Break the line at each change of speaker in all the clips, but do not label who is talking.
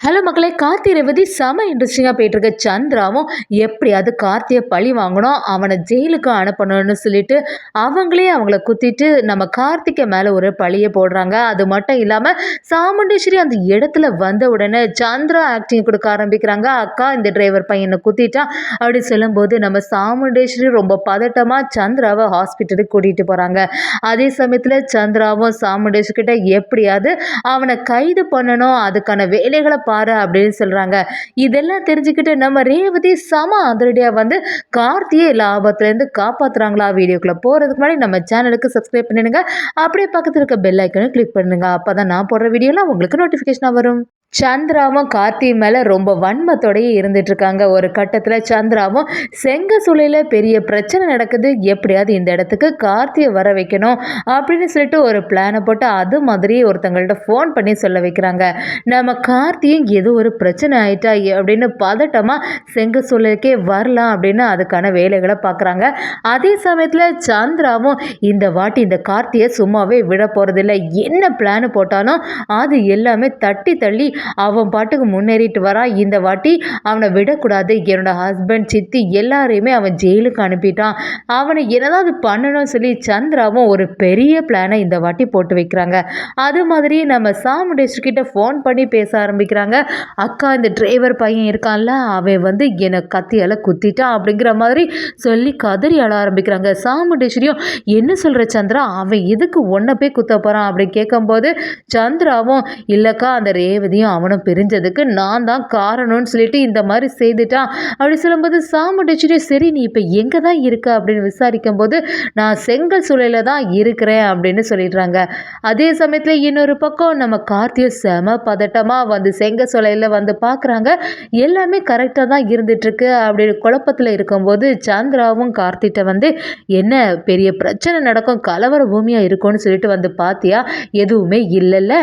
Hello மக்களே கார்த்தி ரேவதி செம இன்ட்ரெஸ்டிங்காக போயிட்டுருக்க சந்திராவும் எப்படியாவது கார்த்தியை பழி வாங்கணும் அவனை ஜெயிலுக்கு அனுப்பணும்னு சொல்லிட்டு அவங்களே அவங்கள குத்திட்டு நம்ம கார்த்திகை மேலே ஒரு பழியை போடுறாங்க. அது மட்டும் இல்லாமல் சாமுண்டேஸ்வரி அந்த இடத்துல வந்த உடனே சந்திரா ஆக்டிங் கொடுக்க ஆரம்பிக்கிறாங்க. அக்கா இந்த டிரைவர் பையனை குத்திட்டான் அப்படி சொல்லும்போது நம்ம சாமுண்டேஸ்வரி ரொம்ப பதட்டமாக சந்திராவை ஹாஸ்பிட்டலுக்கு கூட்டிகிட்டு போகிறாங்க அதே சமயத்தில் சந்திராவும் சாமுண்டேஸ்வரி கிட்ட எப்படியாவது அவனை கைது பண்ணணும் அதுக்கான வேலைகளை பாரு அப்படின்னு சொல்கிறாங்க இதெல்லாம் தெரிஞ்சுக்கிட்டு நம்ம ரேவதி சம அதிரடியாக வந்து கார்த்தியை லாபத்துலேருந்து காப்பாற்றுறாங்களா வீடியோக்குள்ளே போகிறதுக்கு முன்னாடி நம்ம சேனலுக்கு சப்ஸ்கிரைப் பண்ணிடுங்க. அப்படியே பக்கத்தில் இருக்க பெல் ஐக்கனை கிளிக் பண்ணுங்க. அப்போ தான் நான் போடுற வீடியோலாம் உங்களுக்கு நோட்டிஃபிகேஷனாக வரும். சந்திராவும் கார்த்தி மேலே ரொம்ப வன்மத்தோடையே இருந்துட்டு இருக்காங்க ஒரு கட்டத்தில் சந்திராவும் செங்க சூழலில் பெரிய பிரச்சனை நடக்குது. எப்படியாவது இந்த இடத்துக்கு கார்த்தியை வர வைக்கணும் அப்படின்னு சொல்லிட்டு ஒரு பிளானை போட்டு அது மாதிரி ஒருத்தங்கள்ட்ட ஃபோன் பண்ணி சொல்ல வைக்கிறாங்க. நம்ம கார்த்தியும் ஏதோ ஒரு பிரச்சனை ஆயிட்டா அப்படின்னு பதட்டமாக செங்க சூழலுக்கே வரலாம் அப்படின்னு அதுக்கான வேலைகளை பார்க்குறாங்க. அதே சமயத்தில் சந்திராவும் இந்த வாட்டி இந்த கார்த்தியை சும்மாவே விட போகிறதில்ல என்ன பிளான் போட்டாலும் அது எல்லாமே தட்டி தள்ளி அவன் பாட்டுக்கு முன்னேறிட்டு வரான் இந்த வாட்டி அவனை விடக்கூடாது. என்னோட ஹஸ்பண்ட் சித்தி எல்லாரையுமே அவன் ஜெயிலுக்கு அனுப்பிட்டான். அவனை என்னதாவது பண்ணணும்னு சொல்லி சந்திராவும் ஒரு பெரிய பிளானை இந்த வாட்டி போட்டு வைக்கிறாங்க. அது மாதிரி நம்ம சாமுண்டேஸ்வர் கிட்ட ஃபோன் பண்ணி பேச ஆரம்பிக்கிறாங்க. அக்கா இந்த டிரைவர் பையன் இருக்கான்ல அவன் வந்து என்னை கத்தியால் குத்திட்டான் அப்படிங்கிற மாதிரி சொல்லி கதறி அழ ஆரம்பிக்கிறாங்க. சாமுண்டேஸ்வரியும் என்ன சொல்கிற சந்திரா? அவன் எதுக்கு ஒன்றை போய் குத்த போகிறான் அப்படின்னு கேட்கும்போது சந்திராவும் இல்லைக்கா அந்த ரேவதியும் அவனும் பிரிஞ்சதுக்கு நான் தான் காரணம்னு சொல்லிட்டு இந்த மாதிரி செய்துட்டான். அப்படி சொல்லும்போது சாமுடிச்சுட்டு சரி நீ இப்போ எங்கே தான் இருக்க? அப்படின்னு விசாரிக்கும் போது நான் செங்கல் சூழலில் தான் இருக்கிறேன் அப்படின்னு சொல்லிடுறாங்க. அதே சமயத்தில் இன்னொரு பக்கம் நம்ம கார்த்திய செம பதட்டமாக வந்து செங்கல் சூழலில் வந்து பார்க்குறாங்க எல்லாமே கரெக்டாக தான் இருந்துட்டுருக்கு அப்படின்னு குழப்பத்தில் இருக்கும்போது சந்திராவும் கார்த்திகிட்ட வந்து என்ன பெரிய பிரச்சனை நடக்கும்? கலவர பூமியாக இருக்கும்னு சொல்லிட்டு வந்து பார்த்தியா எதுவுமே இல்லைல்ல.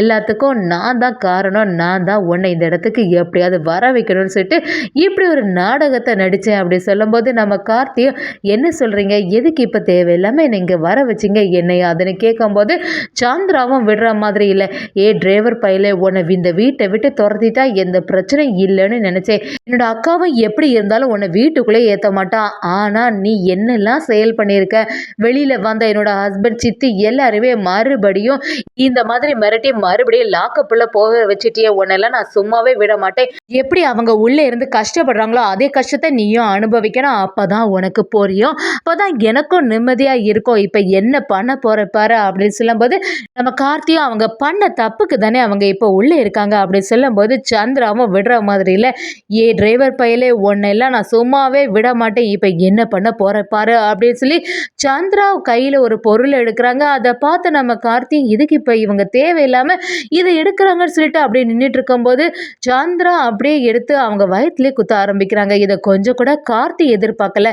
எல்லாத்துக்கும் நான் தான் காரணம். நான் தான் உன்னை இந்த இடத்துக்கு எப்படியாவது வர வைக்கணும்னு சொல்லிட்டு இப்படி ஒரு நாடகத்தை நடித்தேன் அப்படி சொல்லும்போது நம்ம கார்த்தியும் என்ன சொல்கிறீங்க எதுக்கு இப்போ தேவையில்லாமல் என்னை இங்கே வர வச்சிங்க? என்னை அதுன்னு கேட்கும்போது சாந்திராவும் விடுற மாதிரி இல்லை. ஏ டிரைவர் பையில உன்னை இந்த வீட்டை விட்டு துரத்திட்டா எந்த பிரச்சனையும் இல்லைன்னு நினச்சேன். என்னோட அக்காவும் எப்படி இருந்தாலும் உன்னை வீட்டுக்குள்ளே ஏற்ற மாட்டான் ஆனால் நீ என்னெல்லாம் செயல் பண்ணியிருக்க? வெளியில் வந்த என்னோட ஹஸ்பண்ட் சித்தி எல்லாருமே மறுபடியும் இந்த மாதிரி மிரட்டி மறுபடியும் லாக்கப்புள்ள போக வச்சு வச்சுட்டியே உன்னெல்லாம் நான் சும்மாவே விட மாட்டேன் எப்படி அவங்க உள்ளே இருந்து கஷ்டப்படுறாங்களோ அதே கஷ்டத்தை நீயும் அனுபவிக்கணும். அப்போ தான் உனக்கு புரியும். அப்போ தான் எனக்கும் நிம்மதியாக இருக்கும். இப்போ என்ன பண்ண போகிற பாரு அப்படின்னு சொல்லும்போது நம்ம கார்த்தியும் அவங்க பண்ண தப்புக்கு தானே அவங்க இப்போ உள்ளே இருக்காங்க அப்படின்னு சொல்லும்போது சந்திராவும் விடுற மாதிரி இல்லை ஏ டிரைவர் பையலே உன்னெல்லாம் நான் சும்மாவே விட மாட்டேன் இப்போ என்ன பண்ண போகிற பாரு அப்படின்னு சொல்லி சந்திரா கையில் ஒரு பொருள் எடுக்கிறாங்க. அதை பார்த்து நம்ம கார்த்தி இதுக்கு இப்போ இவங்க தேவையில்லாமல் இதை எடுக்கிறாங்கன்னு சொல்லிட்டு அப்படியே நின்றுட்டு இருக்கும்போது சாந்திரா அப்படியே எடுத்து அவங்க வயத்துலேயே குத்த ஆரம்பிக்கிறாங்க. இதை கொஞ்சம் கூட கார்த்தி எதிர்பார்க்கல.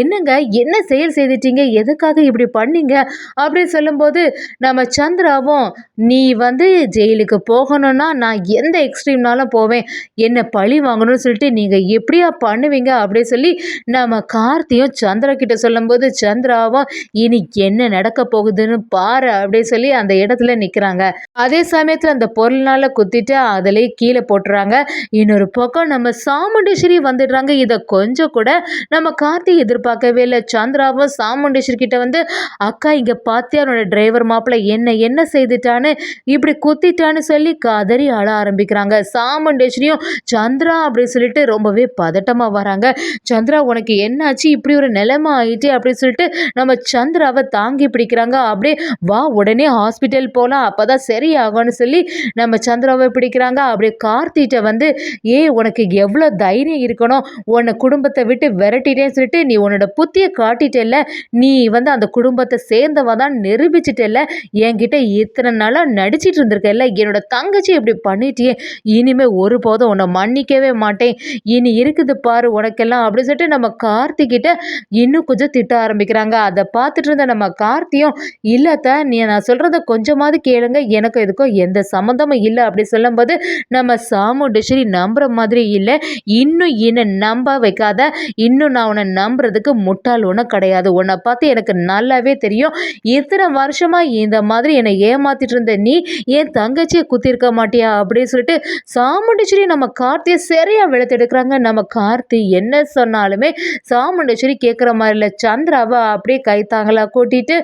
என்னங்க என்ன செயல் செய்துட்டீங்க? எதுக்காக இப்படி பண்ணீங்க? அப்படின்னு சொல்லும்போது நம்ம சந்திராவும் நீ வந்து ஜெயிலுக்கு போகணும்னா நான் எந்த எக்ஸ்ட்ரீம்னாலும் போவேன். என்ன பழி வாங்கணும்னு சொல்லிட்டு நீங்கள் எப்படியா பண்ணுவீங்க? அப்படின்னு சொல்லி நம்ம கார்த்தியும் சந்திரா கிட்ட சொல்லும்போது சந்திராவும் இனி என்ன நடக்க போகுதுன்னு பாரு அப்படின்னு சொல்லி அந்த இடத்துல நிற்கிறாங்க அதே சமயத்தில் அந்த பொருள்னால குத்திட்டு அதிலே கீழே போட்டுறாங்க. இன்னொரு பக்கம் நம்ம சாமுண்டேஸ்வரி வந்துடுறாங்க. இதை கொஞ்சம் கூட நம்ம கார்த்தி எதிர்பார்க்கவே இல்லை. சந்திராவும் சாமுண்டேஸ்வரி கிட்ட வந்து அக்கா இங்கே பார்த்து அவனோட டிரைவர் மாப்பிள்ளை என்ன என்ன செய்துட்டான்னு? இப்படி குத்திட்டான்னு சொல்லி கதறி அழ ஆரம்பிக்கிறாங்க. சாமுண்டேஸ்வரியும் சந்திரா அப்படின்னு சொல்லிட்டு ரொம்பவே பதட்டமாக வராங்க. சந்திரா உனக்கு என்னாச்சு? இப்படி ஒரு நிலைமை ஆயிட்டு அப்படின்னு சொல்லிட்டு நம்ம சந்திராவை தாங்கி பிடிக்கிறாங்க. அப்படியே வா உடனே ஹாஸ்பிட்டல் போகலாம் அப்போ தான் சரியாகும்னு சொல்லி நம்ம சந்திராவை பிடிக்கிறாங்க? அப்படியே கார்த்திகிட்ட வந்து ஏ உனக்கு எவ்வளோ தைரியம் இருக்கணும்? உன்னை குடும்பத்தை விட்டு விரட்டிட்டேன்னு சொல்லிட்டு நீ உன்னோட புத்தியை காட்டிட்டல நீ வந்து அந்த குடும்பத்தை சேர்ந்தவ தான் நிரூபிச்சிட்டல என்கிட்ட இத்தனை நாளாக நடிச்சிட்டு இருந்திருக்கல என்னோட தங்கச்சி இப்படி பண்ணிட்டியே. இனிமே ஒருபோதும் உன்னை மன்னிக்கவே மாட்டேன். இனி இருக்குது பாரு உனக்கெல்லாம். அப்படின்னு சொல்லிட்டு நம்ம கார்த்திகிட்ட இன்னும் கொஞ்சம் திட்ட ஆரம்பிக்கிறாங்க. அதை பார்த்துட்டு இருந்த நம்ம கார்த்தியும் இல்லத்த நீ நான் சொல்கிறத கொஞ்சமாவது கேளுங்க. எனக்கும் இதுக்கும் எந்த சம்மந்தமும் இல்லை. அப்படி சொல்லும்போது நம்ம சாமுண்டேஸ்வரி நம்புற மாதிரி இல்லை. இன்னும் என்னை நம்ப வைக்காத இன்னும் நான் உன்னை நம்புறதுக்கு முட்டாள் ஒன்றும் கிடையாது. உன்னை பார்த்து எனக்கு நல்லாவே தெரியும். இத்தனை வருஷமா இந்த மாதிரி என்னை ஏமாத்திட்டு இருந்த நீ என் தங்கச்சியை குத்திருக்க மாட்டியா? அப்படின்னு சொல்லிட்டு சாமுண்டேஸ்வரி நம்ம கார்த்தியை சரியா வெளுத்தெடுக்கிறாங்க. நம்ம கார்த்தி என்ன சொன்னாலுமே சாமுண்டேஸ்வரி கேட்குற மாதிரி இல்லை. சந்திராவை அப்படியே கைத்தாங்களா கூட்டிட்டு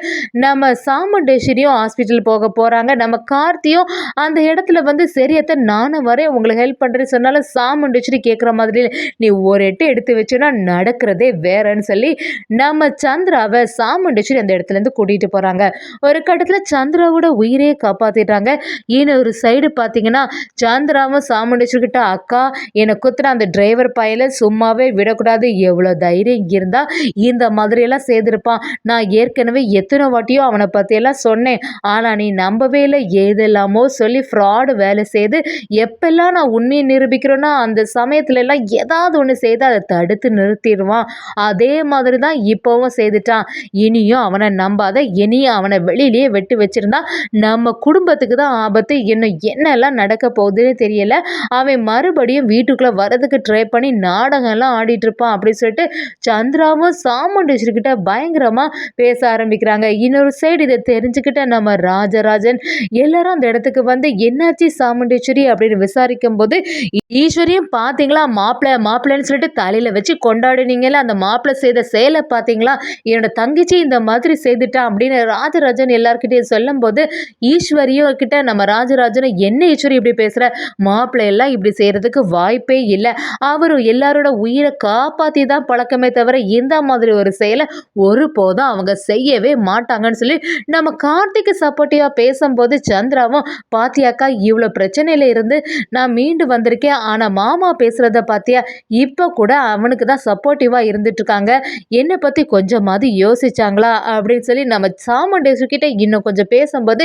நம்ம சாமுண்டேஸ்வரியும் ஹாஸ்பிட்டல் போக போகிறாங்க நம்ம கார்த்தியும் அந்த இடத்துல வந்து சரியத்தை நானும் வரேன் உங்களுக்கு ஹெல்ப் பண்ணுறேன்னு சொன்னாலும் சாமுண்டேஸ்வரி கேட்குற மாதிரி நீ ஒரு எட்டு எடுத்து வச்சுன்னா நடக்கிறதே வேறன்னு சொல்லி நம்ம சந்திராவை சாமுண்டேஸ்வரி அந்த இடத்துலேருந்து கூட்டிகிட்டு போகிறாங்க ஒரு கட்டத்தில் சந்திராவோட உயிரே காப்பாற்றிட்டாங்க இன்னொரு சைடு பார்த்தீங்கன்னா சந்திராவும் சாமுண்டேஸ்வரி அக்கா என்னை குத்துன அந்த டிரைவர் பையில சும்மாவே விடக்கூடாது எவ்வளோ தைரியம் இருந்தால் இந்த மாதிரியெல்லாம் செய்திருப்பான். நான் ஏற்கனவே எத்தனை வாட்டியோ அவனை பற்றியெல்லாம் சொன்னேன். ஆனால் நீ நம்பவே இல்லை ஏதெல்லாமோ சொல்லி ஃப்ராடு வேலை செய்து எப்பெல்லாம் நான் உண்மையை நிரூபிக்கிறேன்னா அந்த சமயத்துல எல்லாம் ஏதாவது ஒன்று செய்து அதை தடுத்து நிறுத்திடுவான். அதே மாதிரி தான் இப்போவும் செய்துட்டான். இனியும் அவனை நம்பாத இனியும் அவனை வெளியிலேயே வெட்டி வச்சிருந்தா நம்ம குடும்பத்துக்கு தான் ஆபத்து. இன்னும் என்னெல்லாம் நடக்க போகுதுன்னு தெரியல. அவன் மறுபடியும் வீட்டுக்குள்ளே வரதுக்கு ட்ரை பண்ணி நாடகம்லாம் ஆடிட்டு இருப்பான் அப்படின்னு சொல்லிட்டு சந்திராவும் சாமுண்டேஸ்வர்கிட்ட பயங்கரமாக பேச ஆரம்பிக்கிறாங்க. இன்னொரு சைடு இதை தெரிஞ்சுக்கிட்ட நம்ம ராஜராஜன். எல்லாரும் அந்த இடத்துக்கு வந்து என்னாச்சு சாமுண்டீஸ்வரி அப்படின்னு விசாரிக்கும் போது ஈஸ்வரியும் பார்த்தீங்களா மாப்பிள்ளை மாப்பிள்ளைன்னு சொல்லிட்டு தலையில் வச்சு கொண்டாடினீங்கல்ல அந்த மாப்பிள்ளை செய்த செயலை பார்த்தீங்களா என்னோட தங்கச்சி இந்த மாதிரி செய்துட்டான் அப்படின்னு ராஜராஜன் எல்லார்கிட்டையும் சொல்லும்போது ஈஸ்வரியும் கிட்ட நம்ம ராஜராஜனை என்ன ஈஸ்வரி இப்படி பேசுகிற மாப்பிள்ளை எல்லாம் இப்படி செய்கிறதுக்கு வாய்ப்பே இல்லை. அவரும் எல்லாரோட உயிரை காப்பாற்றி தான் பழக்கமே தவிர இந்த மாதிரி ஒரு செயலை ஒருபோதும் அவங்க செய்யவே மாட்டாங்கன்னு சொல்லி நம்ம கார்த்திக்கு சப்போர்ட்டிவாக பேசும்போது சந்திராவும் பாத்தியாக்கா இவ்வளோ பிரச்சனை இருந்து நான் மீண்டு வந்திருக்கேன். ஆனால் மாமா பேசுகிறத பார்த்தியா இப்போ கூட அவனுக்கு தான் சப்போர்ட்டிவாக இருந்துட்டுருக்காங்க. என்னை பற்றி கொஞ்சமாவது யோசிச்சாங்களா? அப்படின்னு சொல்லி நம்ம சாமுண்டேஸ்வரி கிட்ட இன்னும் கொஞ்சம் பேசும்போது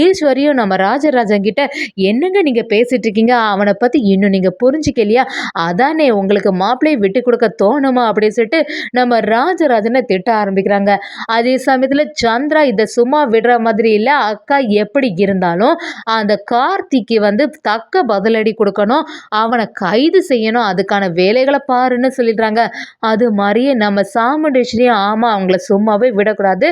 ஈஸ்வரியும் நம்ம ராஜராஜன் கிட்ட என்னங்க நீங்கள் பேசிட்டு இருக்கீங்க அவனை பற்றி இன்னும் நீங்கள் புரிஞ்சிக்கலையா? அதானே உங்களுக்கு மாப்பிள்ளையை விட்டு கொடுக்க தோணுமா? அப்படின்னு சொல்லிட்டு நம்ம ராஜராஜனை திட்ட ஆரம்பிக்கிறாங்க. அதே சமயத்தில் சந்திரா இதை சும்மா விடுற மாதிரி இல்லை. அக்கா எப்படி இருந்தாலும் அந்த கார்த்திக்கு வந்து தக்க பதிலடி கொடுக்கணும் அவனை கைது செய்யணும் அதுக்கான வேலைகளை பாருன்னு சொல்லிடுறாங்க. அது மாதிரியே நம்ம சாமுண்டேஸ்வரியும் ஆமாம் அவங்கள சும்மாவே விடக்கூடாது.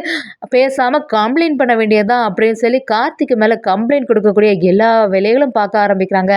பேசாமல் கம்ப்ளைண்ட் பண்ண வேண்டியதுதான் அப்படின்னு சொல்லி கார்த்திக்கு மேலே கம்ப்ளைண்ட் கொடுக்கக்கூடிய எல்லா வேலைகளும் பார்க்க ஆரம்பிக்கிறாங்க.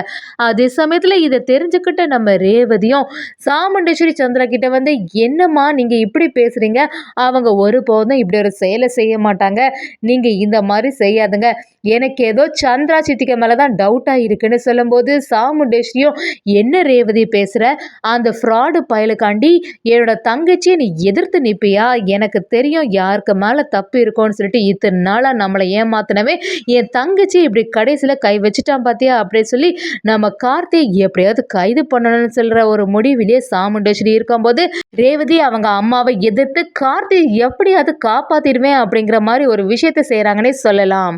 அதே சமயத்தில் இதை தெரிஞ்சுக்கிட்ட நம்ம ரேவதியும் சாமுண்டேஸ்வரி சந்திரா கிட்ட வந்து என்னம்மா நீங்கள் இப்படி பேசுகிறீங்க அவங்க ஒருபோதும் இப்படி ஒரு செயலை செய்ய மாட்டாங்க. நீங்கள் இந்த மாதிரி செய்யாதுங்க. எனக்கு ஏதோ சந்திரா சித்திக்கு மேலே தான் டவுட் டவுட்டாக இருக்குன்னு சொல்லும்போது சாமுண்டேஸ்வரியும் என்ன ரேவதி பேசுகிற அந்த ஃப்ராடு பயலுக்காண்டி என்னோட தங்கச்சியை நீ எதிர்த்து நிற்பியா எனக்கு தெரியும் யாருக்கு மேலே தப்பு இருக்கும்னு சொல்லிட்டு இத்தனை நாளாக நம்மளை ஏமாத்தினவே என் தங்கச்சி இப்படி கடைசியில் கை வச்சுட்டான் பார்த்தியா அப்படின்னு சொல்லி நம்ம கார்த்தி எப்படியாவது கைது பண்ணணும்னு சொல்கிற ஒரு முடிவிலேயே சாமுண்டேஸ்வரி இருக்கும்போது ரேவதி அவங்க அம்மாவை எதிர்த்து கார்த்தி எப்படியாவது காப்பாற்றிடுவேன் அப்படிங்கிற மாதிரி ஒரு விஷயத்தை செய்கிறாங்கன்னே சொல்லலாம்.